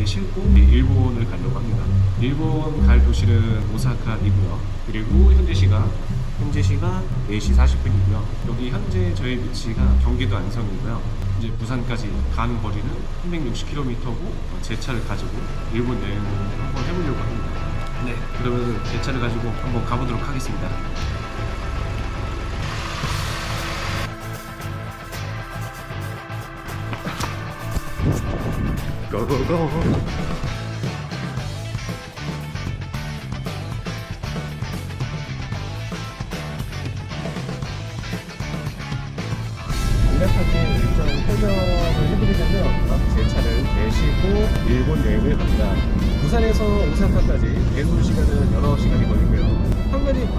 배 싣고 일본을 가려고 합니다. 일본 갈 도시는 오사카이고요. 그리고 현재 시각 현재 시각 4시 40분이고요. 여기 현재 저희 위치가 경기도 안성이고요. 이제 부산까지 가는 거리는 360km고 제 차를 가지고 일본 여행을 한번 해보려고 합니다. 네, 그러면 제 차를 가지고 한번 가보도록 하겠습니다. 고고고.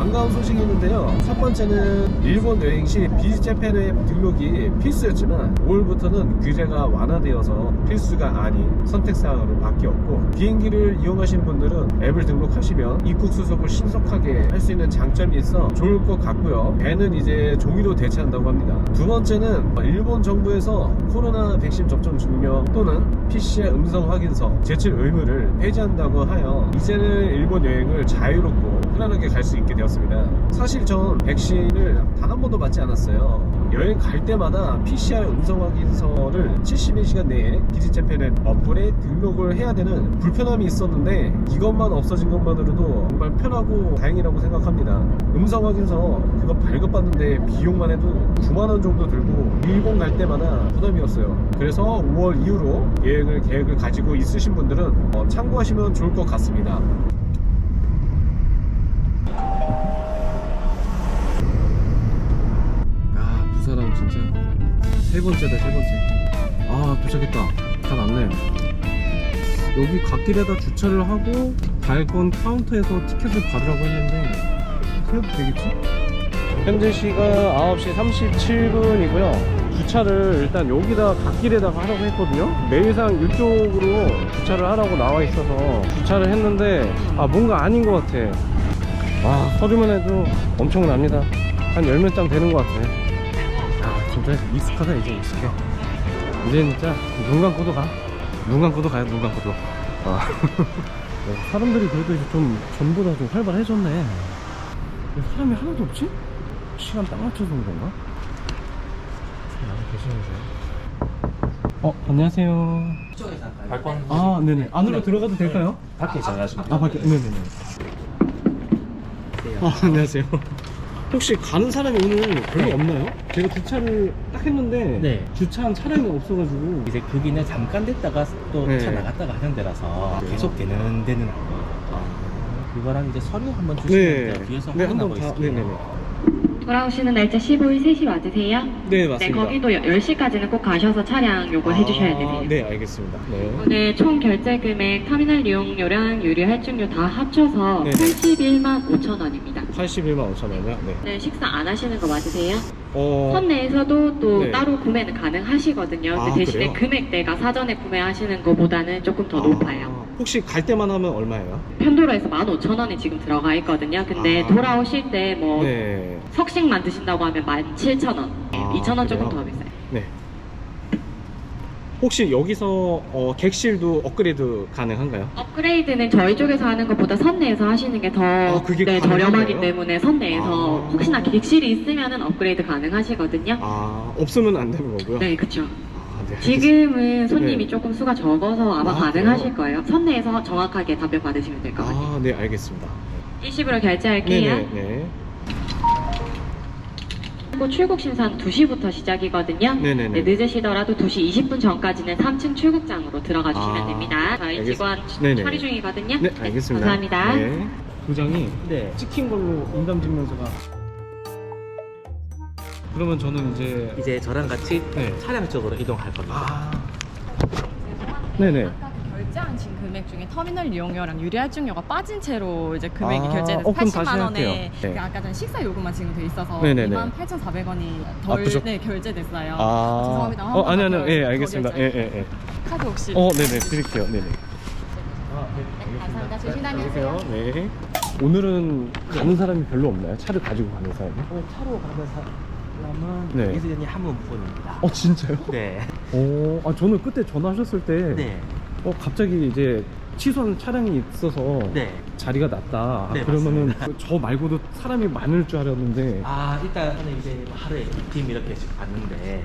반가운 소식이 있는데요. 첫 번째는 일본 여행 시 비즈재팬의 등록이 필수였지만 5월부터는 규제가 완화되어서 필수가 아닌 선택사항으로 바뀌었고 비행기를 이용하시는 분들은 앱을 등록하시면 입국 수속을 신속하게 할 수 있는 장점이 있어 좋을 것 같고요. 배는 이제 종이로 대체한다고 합니다. 두 번째는 일본 정부에서 코로나 백신 접종 증명 또는 PCR 음성 확인서 제출 의무를 폐지한다고 하여 이제는 일본 여행을 자유롭고 편안하게 갈 수 있게 되었습니다. 사실 전 백신을 단 한 번도 맞지 않았어요. 여행 갈 때마다 PCR 음성 확인서를 72시간 내에 비즈재팬의 어플에 등록을 해야 되는 불편함이 있었는데 이것만 없어진 것만으로도 정말 편하고 다행이라고 생각합니다. 음성 확인서 그거 발급받는데 비용만 해도 9만원 정도 들고 일본 갈 때마다 부담이었어요. 그래서 5월 이후로 여행을 계획을 가지고 있으신 분들은 어, 참고하시면 좋을 것 같습니다. 진짜. 세 번째다 세 번째. 아 도착했다. 다 났네. 여기 갓길에다 주차를 하고 발권 카운터에서 티켓을 받으라고 했는데 그래도 되겠지? 현재 시각 9시 37분이고요. 주차를 일단 여기다 갓길에다가 하라고 했거든요. 매일상 이쪽으로 주차를 하라고 나와 있어서 주차를 했는데 아 뭔가 아닌 것 같아. 와 서류만 해도 엄청납니다. 한열몇장 되는 것 같아 아 진짜 익숙하다 이제 익숙해. 이제 진짜 눈 감고도 가눈 감고도 가요 눈 감고도. 아. 어, 사람들이 그래도 이제 좀 전보다 좀 활발해졌네. 왜 사람이 하나도 없지? 시간 딱 맞춰서 온 건가? 나가 계시는데. 어 안녕하세요. 발권 아 네네. 안으로 들어가도 될까요? 밖에 전화하시면 아 밖에. 네네네. 아 안녕하세요 혹시 가는 사람이 오늘 별로 네. 없나요? 제가 주차를 딱 했는데 네. 주차한 차량이 없어가지고 이제 거기는 잠깐 됐다가 또 네. 차 나갔다가 하는 데라서 그래요? 계속 되는 데는 아, 그거랑 이제 서류 한번 주시면 네. 뒤에서 네, 확인하고 한번 다- 있을게요. 네네네. 돌아오시는 날짜 15일 3시 맞으세요? 네 네, 맞습니다 거기도 10시까지는 꼭 가셔서 차량 요거 해주셔야 되세요. 네 알겠습니다 네. 오늘 총 결제 금액 터미널 이용료랑 유류 할증료 다 합쳐서 네네. 81만 5천 원입니다. 81만 5천 원이요? 네. 네, 식사 안 하시는 거 맞으세요? 어, 선 내에서도 또 네. 따로 구매는 가능하시거든요. 아, 대신에 그래요? 금액대가 사전에 구매하시는 것보다는 조금 더 높아요. 아, 혹시 갈 때만 하면 얼마예요? 편도로에서 15,000원이 지금 들어가 있거든요. 근데 아. 돌아오실 때뭐 네. 석식만 드신다고 하면 17,000원. 아, 2,000원 조금? 더 비싸요. 네. 혹시 여기서 어, 객실도 업그레이드 가능한가요? 업그레이드는 저희 쪽에서 하는 것보다 선 내에서 하시는 게더 아, 그게 네, 가능한 저렴하기 거예요? 때문에 선 내에서 아. 혹시나 객실이 있으면 업그레이드 가능하시거든요. 아, 없으면 안 되는 거고요? 네, 그쵸. 아, 네. 지금은 손님이 네. 조금 수가 적어서 아마 아, 가능하실 거예요. 선 내에서 정확하게 답변 받으시면 될 것 같아요. 아, 네, 알겠습니다. 20으로 결제할게요. 네네, 네. 그리고 출국 심사는 2시부터 시작이거든요. 네네네. 네, 늦으시더라도 2시 20분 전까지는 3층 출국장으로 들어가 주시면 아, 됩니다. 저희 알겠- 직원 네네. 처리 중이거든요. 네, 알겠습니다. 감사합니다. 네. 도장이 네. 찍힌 걸로 인감증명서가. 그러면 저는 이제. 이제 저랑 같이 네. 차량 쪽으로 이동할 겁니다. 아. 네네. 아까 결제하신 금액 중에 터미널 이용료랑 유리할증료가 빠진 채로 이제 금액이 아, 결제돼서 어, 그럼 다시 80만 원에 할게요. 네. 그 아까 전 식사 요금만 지금 돼 있어서 네네네. 2만 8,400원이 아, 덜 그죠? 네, 결제됐어요. 아. 죄송합니다. 어, 아니, 아니, 더 예, 덜- 알겠습니다. 더 예, 결제. 예, 예. 카드 혹시 어, 네네, 드릴게요. 네네. 네, 감사합니다. 조심 다니세요. 안녕하세요. 네. 오늘은 가는 사람이 별로 없나요? 차를 가지고 가는 사람이? 오늘 차로 가는 사람은 네. 이수연이 한 분뿐입니다. 어, 진짜요? 네. 오, 아, 저는 그때 전화하셨을 때. 네. 어 갑자기 이제 취소한 차량이 있어서 네. 자리가 났다. 네, 그러면은 맞습니다. 저 말고도 사람이 많을 줄 알았는데 아 일단은 이제 하루에 팀 이렇게씩 봤는데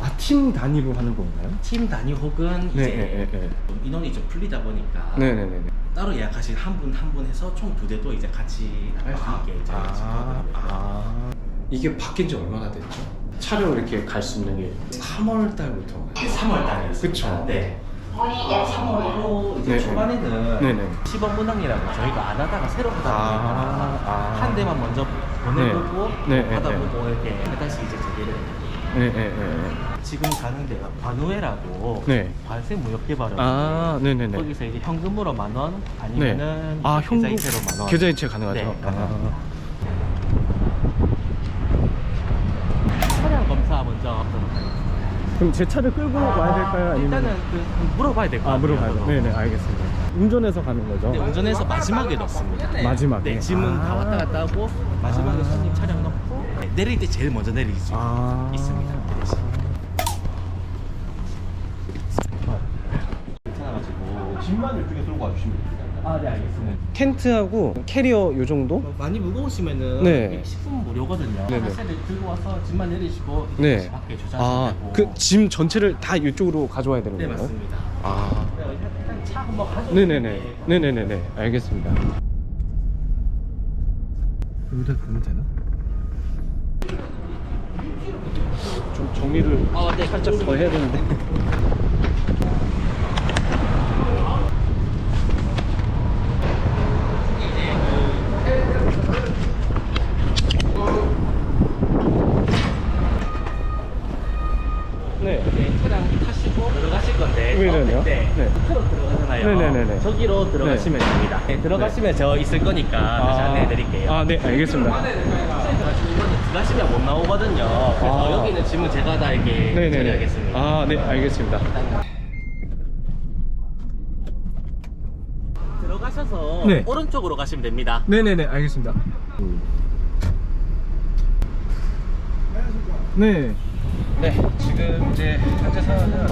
아 팀 단위로 하는 건가요? 팀 단위 혹은 네, 이제 네, 네, 네. 좀 인원이 좀 풀리다 보니까 네 네 네. 따로 예약하신 한 분 한 분 해서 총 두 대도 이제 같이 나갈 수 있게 이제 아, 아. 이게 바뀐 지 얼마나 됐죠? 차로 이렇게 갈 수 있는 게 3월 달부터. 3월 달이었습니다. 그쵸. 네. 3월로 이제 네, 초반에는 네, 네. 시범 분당이라고 저희가 안 하다가 새로 하다 아, 보니까 아. 한 대만 먼저 보내보고 네, 네, 하다 네. 보고 이렇게 다시 이제 재개를 네, 네, 네. 지금 가는 데가 관우회라고 네. 관세 무역 개발원 아, 네네네. 거기서 이제 현금으로 만 원 아니면은 아, 현금 계좌이체로 만 원. 계좌이체 가능하죠? 네, 아. 가능합니다. 차량 검사 먼저 하도록 하겠습니다. 그럼 제 차를 끌고 와야 될까요? 아니면 일단은 그 물어봐야 될것 아, 같아요. 물어봐요. 저도. 네네, 알겠습니다. 운전해서 가는 거죠? 네, 운전해서 마지막에 넣습니다. 마지막에? 네, 짐은 아. 다 왔다 갔다 하고 마지막에 아. 손님 차량 넣고 네, 내릴 때 제일 먼저 내릴 수 아. 있습니다. 그 대신. 괜찮아가지고 짐만 이쪽에 들고 와주시면 됩니다. 아, 네 알겠습니다. 텐트하고 캐리어 요 정도? 많이 무거우시면은 네. 식품 무료거든요. 네네. 들고 와서 짐만 내리시고 네. 다시 밖에 주차하시면 아, 되고. 그짐 전체를 다 이쪽으로 가져와야 되는 네 건가요? 맞습니다. 아. 네, 일단 차 한번 가져. 네네네. 네네네네. 알겠습니다. 여기다 두면 되나? 좀 정리를 어, 네, 살짝 더 해야 되는데. 네. 네, 차량 타시고 들어가실 건데 네네네요. 네. 네. 차로 들어가잖아요. 들어가시면 됩니다. 네, 들어가시면 저 있을 거니까 다시 안내해 드릴게요. 아, 네, 알겠습니다. 이거는 들어가시면 못 나오거든요. 그래서 아. 여기는 짐은 제가 다 이렇게 네 네 네. 처리하겠습니다. 아, 네, 알겠습니다. 들어가셔서 네. 오른쪽으로 가시면 됩니다. 네 네 네, 알겠습니다. 네. 네, 지금 이제 현재 상황은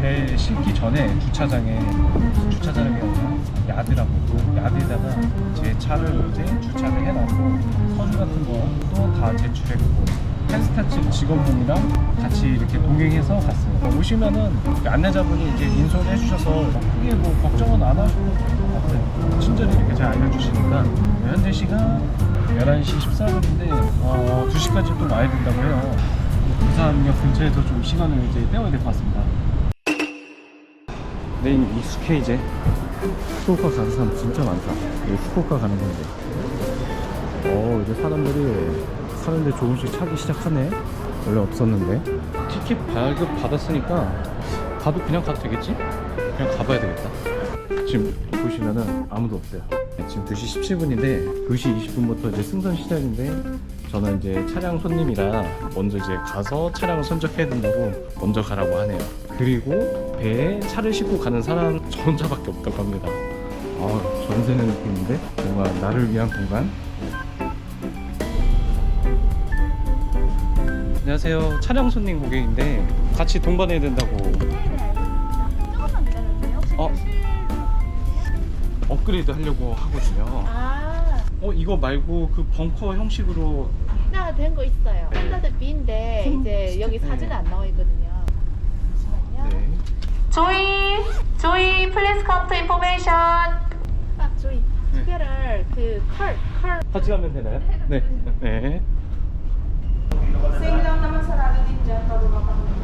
배 싣기 전에 주차장에 아니라 야드라고 그 야드에다가 제 차를 이제 주차를 해놨고 서류 같은 것도 다 제출했고 펜스타츠 직원분이랑 같이 이렇게 동행해서 갔습니다. 오시면은 그 안내자분이 이제 인솔 해 주셔서 뭐 크게 뭐 걱정은 안 하셔도 될것 같아요. 친절히 이렇게 잘 알려주시니까 현재 시간 11시 14분인데 어, 2시까지 또 와야 된다고 해요. 부산역 근처에서 좀 시간을 이제 때워야 될 것 같습니다. 네, 이미 익숙해 이제. 후쿠오카 가는 사람 진짜 많다. 이게 후쿠오카 가는 건데. 어, 이제 사람들이 사는데 조금씩 차기 시작하네. 원래 없었는데. 티켓 발급 받았으니까 가도 그냥 가도 되겠지? 그냥 가봐야 되겠다. 지금 보시면은 아무도 없어요. 네, 지금 2시 17분인데 2시 20분부터 이제 승선 시작인데 저는 이제 차량 손님이라 먼저 이제 가서 차량을 선적해야 된다고 먼저 가라고 하네요. 그리고 배에 차를 싣고 가는 사람 저 혼자밖에 없다고 합니다. 아, 전세는 느낌인데 뭔가 나를 위한 공간. 안녕하세요. 차량 손님 고객인데 같이 동반해야 된다고. 조금만 기다려주세요. 혹시 어. 혹시- 업그레이드 하려고 하거든요. 아, 어 이거 말고 그 벙커 형식으로 하나 된 거 있어요. 네. standard B인데 이제 여기 네. 사진 안 나와. 네. 조이, 조이, please come to information. 아, 네. 특별할 그 컬, 컬. 같이 가면 되나요? 네. 네. Naman sarado din dyan pag makapagod.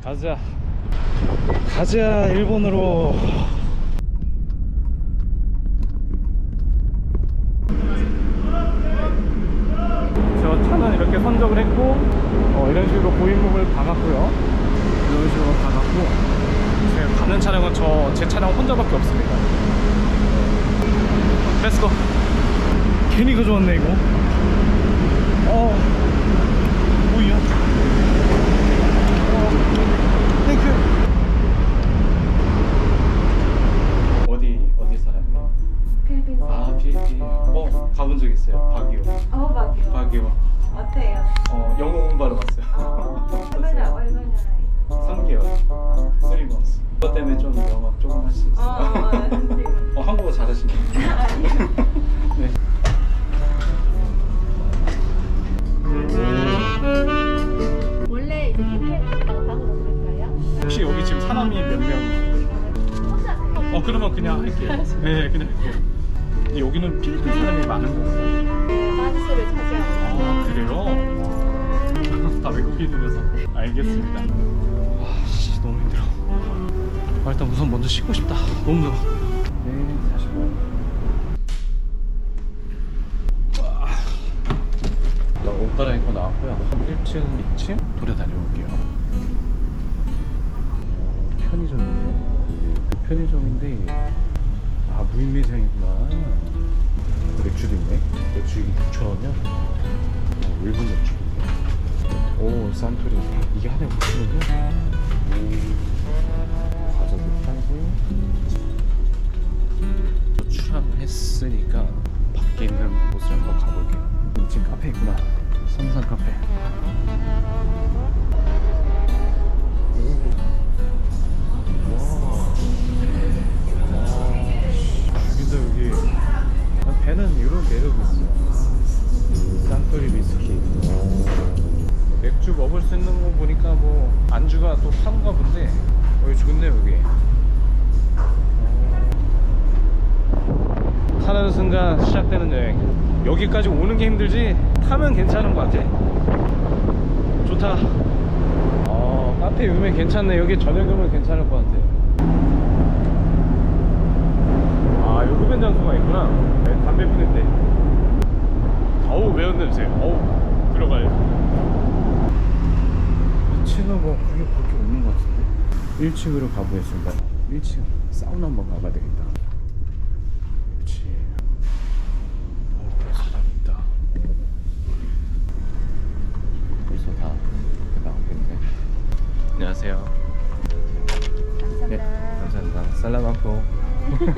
가자. 가자 일본으로. 저 차는 이렇게 선적을 했고 어, 이런 식으로 고인물을 박았고요. 이런 식으로 박았고 지금 가는 차량은 저 제 차량 혼자밖에 없습니다. 렛츠고. 괜히 가져왔네 이거. 어. 뭐야? 땡큐. 어디 어디 사람이에요? 필리핀. 아 필리핀. 알겠습니다. 아씨 너무 힘들어. 아, 일단 우선 먼저 씻고 싶다. 너무 더워. 네 45. 옷 갈아입고 나왔고요. 1층, 2층 돌아다녀올게요. 어, 편의점이네요. 편의점인데 아 무인 매장이구나. 맥주도 있네. 맥주 이게 6,000원이야? 어, 일본 맥주인데. 오 산토리 이게 5,000원이야? 오 과자도 팔고 출항했으니까 밖에 있는 곳을 한번 가볼게요. 2층 카페 있구나. 성산 카페. 타는 순간 시작되는 여행. 여기까지 오는 게 힘들지 타면 괜찮은 것 같아. 좋다. 어, 카페 유명 괜찮네. 여기 저녁이면 괜찮을 것 같아. 아, 흡연 장소가 있구나. 네, 담배 피는데. 어우, 매운 냄새. 어우, 들어가요. 2층은 뭐, 그게 그렇게 없는 것 같은데. 1층으로 가보겠습니다. 1층 사우나 한번 가봐야 되겠다.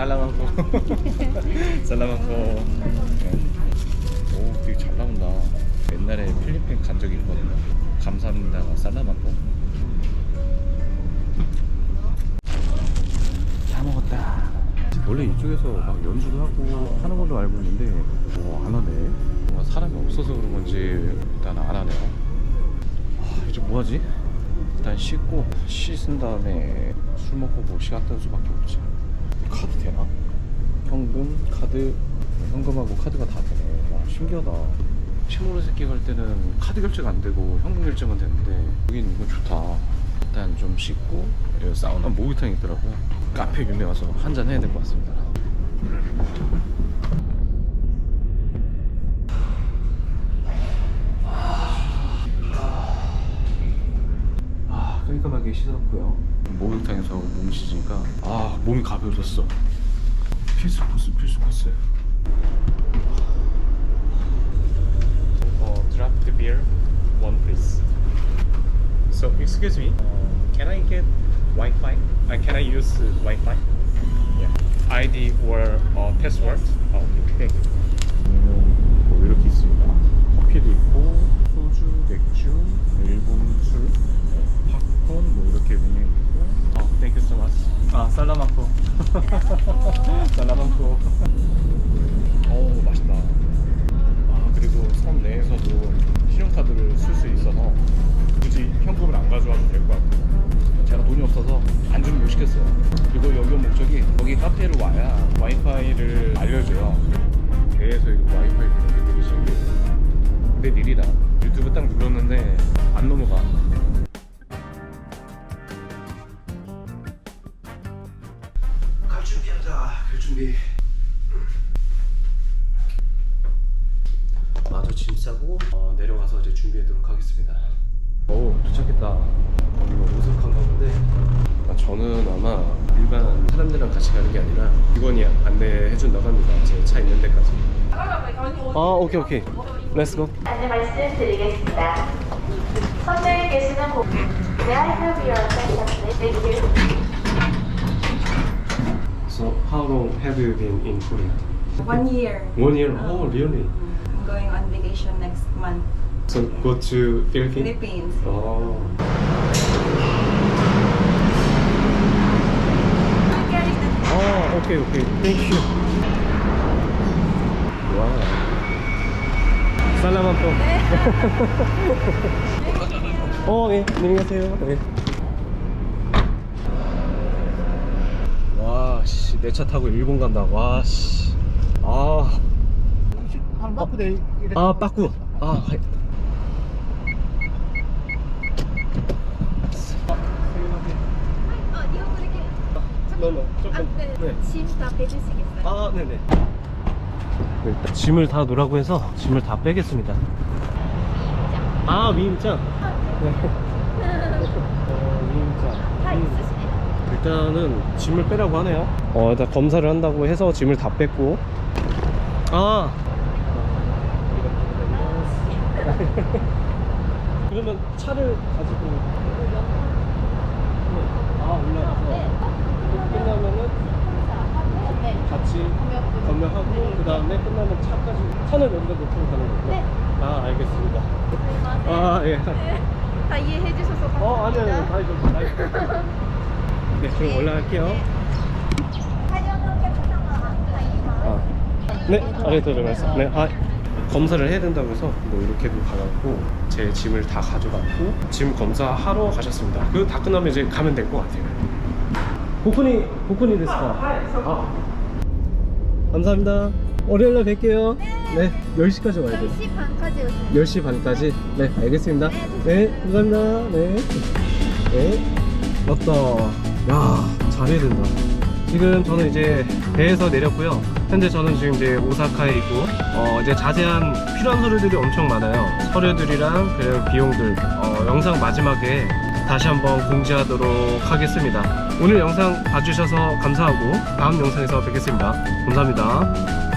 살라만 포. 살라만 포. 오, 되게 잘 나온다. 옛날에 필리핀 간 적이 있거든요. 감사합니다가 살라만 포. 다 먹었다. 원래 이쪽에서 막 연주도 하고 하는 걸로 알고 있는데 어, 안 하네. 뭔가 사람이 없어서 그런 건지 일단 안 하네요. 아, 이제 뭐 하지? 일단 씻고 씻은 다음에 술 먹고 뭐 시간 때울 수밖에 없지. 카드 되나? 현금, 카드, 현금하고 카드가 다 되네. 와 신기하다. 시모르 새끼 갈 때는 카드 결제가 안 되고 현금 결제만 되는데 여긴 이거 좋다. 일단 좀 씻고 사우나 목욕탕이 있더라고요. 카페 유명 와서 한잔 해야 될 것 같습니다. 하게 씻었고요. 목욕탕에서 몸 씻으니까 아 몸이 가벼워졌어. 필수 코스 필수 코스. 어, draft beer, one please. So excuse me, can I get Wi-Fi? Uh, can I use uh, Wi-Fi? Yeah. ID or uh, password? Oh, okay. 뭐 이렇게 있습니다. 커피도 있고 소주, 맥주, 일본 술, 팝콘 뭐 이렇게 메뉴 있고. 아, thank you so much. 아, 살라만코. 살라만코. 오, 맛있다. 아 그리고 섬 내에서도 신용카드를 쓸 수 있어서 굳이 현금을 안 가져와도 될 것 같아요. 제가 돈이 없어서 안주를 못 시켰어요. 그리고 여기 온 목적이 여기 카페를 와야 와이파이를 알려줘요. 배에서 이거 와이파이 되는 게 되게 신기해요. 내 일이다. 유튜브 딱 눌렀는데 안 넘어가. 같이 가는 게 아니라 직원이 안내해 준다고 합니다. 제 차 있는 데까지. 아 오케이 오케이. Let's go. 안내 말씀드리겠습니다. 선정에 계시는 고 May I have your attention? Thank you. So how long have you been in Korea? One year. One year. Oh really? I'm going on vacation next month. So go to Philippines. Philippines. Oh. 아, 오케이, 오케이. 땡큐. 와. 살라만 또. 어, 예. 안녕히 가세요. 예. 와, 씨. 내 차 타고 일본 간다. 와, 씨. 아. 아, 빠꾸. 아,무 조금 네. 짐 다 빼주시겠어요? 아 네네. 일단 짐을 다 놓으라고 해서 짐을 다 빼겠습니다. 아 위임장. 네. 어, 위임장 다 음. 있으시네요. 일단은 짐을 빼라고 하네요. 어 일단 검사를 한다고 해서 짐을 다 뺐고. 아. 그러면 차를 가지고. 아 올라가서. 끝나면은 같이 검명하고 그 다음에 끝나면 차까지 차는 여기다 놓고 가는 거죠? 네. 아 알겠습니다 아 예. 다 이해해 주셔서 감사합니다. 어 아니요 아니요 다 해줬어 다 해줬어 네 그럼 올라갈게요 아. 네, 고자이마스. 네, 아, 검사를 해야 된다고 해서 뭐 이렇게도 가갖고 제 짐을 다 가져갔고 짐 검사하러 가셨습니다. 그거 다 끝나면 이제 가면 될 것 같아요. 보쿠니, 보쿠니 데스까? 아, 감사합니다. 월요일날 뵐게요. 네, 10시까지 와야 돼요. 10시 반까지 오세요. 10시 반까지? 네, 알겠습니다. 네, 감사합니다. 네. 네. 맞다. 야, 잘해야 된다. 지금 저는 이제 배에서 내렸고요. 현재 저는 지금 이제 오사카에 있고, 어, 이제 자세한 필요한 서류들이 엄청 많아요. 서류들이랑 그 비용들, 어, 영상 마지막에 다시 한번 공지하도록 하겠습니다. 오늘 영상 봐주셔서 감사하고, 다음 영상에서 뵙겠습니다. 감사합니다.